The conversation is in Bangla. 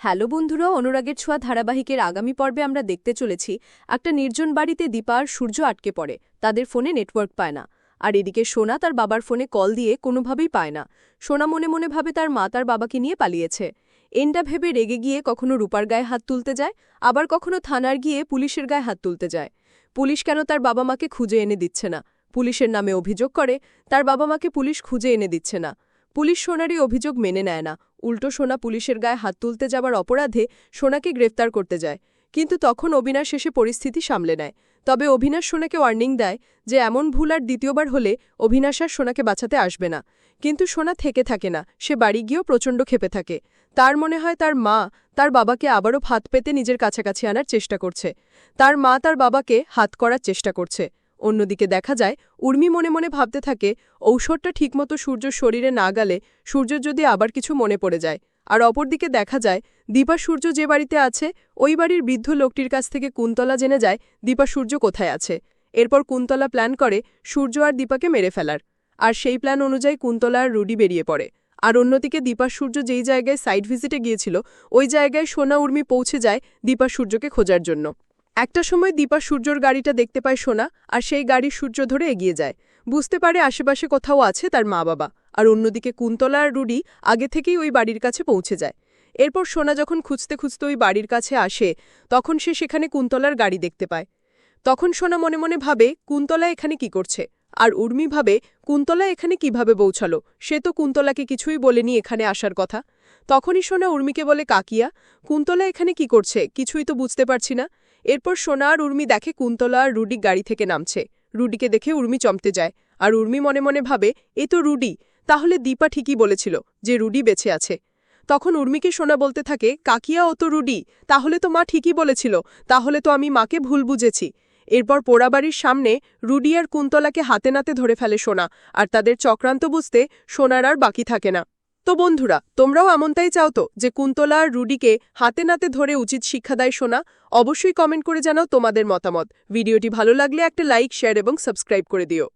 হ্যালো বন্ধুরা, অনুরাগের ছোঁয়া ধারাবাহিকের আগামী পর্বে আমরা দেখতে চলেছি। একটা নির্জন বাড়িতে দীপা আর সূর্য আটকে পড়ে, তাদের ফোনে নেটওয়ার্ক পায় না। আর এদিকে সোনা তার বাবার ফোনে কল দিয়ে কোনোভাবেই পায় না। সোনা মনে মনে ভাবে তার মা তার বাবাকে নিয়ে পালিয়েছে। এনটা ভেবে রেগে গিয়ে কখনো রূপার গায়ে হাত তুলতে যায়, আবার কখনো থানার গিয়ে পুলিশের গায়ে হাত তুলতে যায়। পুলিশ কেন তার বাবা মাকে খুঁজে এনে দিচ্ছে না? পুলিশের নামে অভিযোগ করে, তার বাবা মাকে পুলিশ খুঁজে এনে দিচ্ছে না। পুলিশ সোনারই অভিযোগ মেনে নেয় না। উল্টো সোনা পুলিশের গায়ে হাত তুলতে যাবার অপরাধে সোনাকে গ্রেফতার করতে যায়। কিন্তু তখন অবিনাশ শেষে পরিস্থিতি সামলে নেয়। তবে অভিনাশ সোনাকে ওয়ার্নিং দেয় যে, এমন ভুল আর দ্বিতীয়বার হলে অভিনাশ আর সোনাকে বাঁচাতে আসবে না। কিন্তু সোনা থেকে থাকে না। সে বাড়ি গিয়েও প্রচণ্ড ক্ষেপে থাকে। তার মনে হয় তার মা তার বাবাকে আবারও হাত পেতে নিজের কাছাকাছি আনার চেষ্টা করছে। তার মা তার বাবাকে হাত করার চেষ্টা করছে। অন্যদিকে দেখা যায়, উর্মি মনে মনে ভাবতে থাকে, ঔষধটা ঠিকমতো সূর্য শরীরে না গেলে সূর্য যদি আবার কিছু মনে পড়ে যায়। আর অপরদিকে দেখা যায়, দীপা সূর্য যে বাড়িতে আছে, ওই বাড়ির বৃদ্ধ লোকটির কাছ থেকে কুন্তলা জেনে যায়, দীপা সূর্য কোথায় আছে। এরপর কুন্তলা প্ল্যান করে সূর্য আর দীপাকে মেরে ফেলার। আর সেই প্ল্যান অনুযায়ী কুন্তলা আর রুডি বেরিয়ে পড়ে। আর অন্যদিকে দীপা সূর্য যেই জায়গায় সাইড ভিজিটে গিয়েছিল, ওই জায়গায় সোনা উর্মি পৌঁছে যায় দীপা সূর্যকে খোঁজার জন্য। একটা সময় দীপা সূর্যর গাড়িটা দেখতে পায় সোনা, আর সেই গাড়ি সূর্য ধরে এগিয়ে যায়। বুঝতে পারে আশেপাশে কোথাও আছে তার মা বাবা, আর অন্যদিকে কুন্তলা আর রুডি আগে থেকেই ওই বাড়ির কাছে পৌঁছে যায়। এরপর সোনা যখন খুঁজতে খুঁজতে ওই বাড়ির কাছে আসে, তখন সে সেখানে কুন্তলার গাড়ি দেখতে পায়। তখন সোনা মনে মনে ভাবে, কুন্তলা এখানে কি করছে? আর উর্মি ভাবে, কুন্তলা এখানে কীভাবে পৌঁছালো? সে তো কুন্তলাকে কিছুই বলেনি এখানে আসার কথা। তখনই সোনা উর্মিকে বলে, কাকিয়া, কুন্তলা এখানে কি করছে? কিছুই তো বুঝতে পারছি না। এরপর সোনা আর উর্মি দেখে কুন্তলা আর রুডি গাড়ি থেকে নামছে। রুডিকে দেখে উর্মি চমতে যায়। আর উর্মি মনে মনে ভাবে, এ তো রুডি। তাহলে দীপা ঠিকই বলেছিল যে রুডি বেঁচে আছে। তখন উর্মিকে সোনা বলতে থাকে, কাকিয়া, ও তো রুডি। তাহলে তো মা ঠিকই বলেছিল। তাহলে তো আমি মাকে ভুল বুঝেছি। এরপর পোড়াবাড়ির সামনে রুডি আর কুন্তলাকে হাতে নাতে ধরে ফেলে সোনা। আর তাদের চক্রান্ত বুঝতে সোনার আর বাকি থাকে না। তো বন্ধুরা, তোমরাও এমনটাই চাও তো যে কুন্তলা আর রুডিকে হাতে নাতে ধরে উচিত শিক্ষা দেয় শোনা অবশ্যই কমেন্ট করে জানাও তোমাদের মতামত। ভিডিওটি ভালো লাগলে একটা লাইক, শেয়ার এবং সাবস্ক্রাইব করে দিও।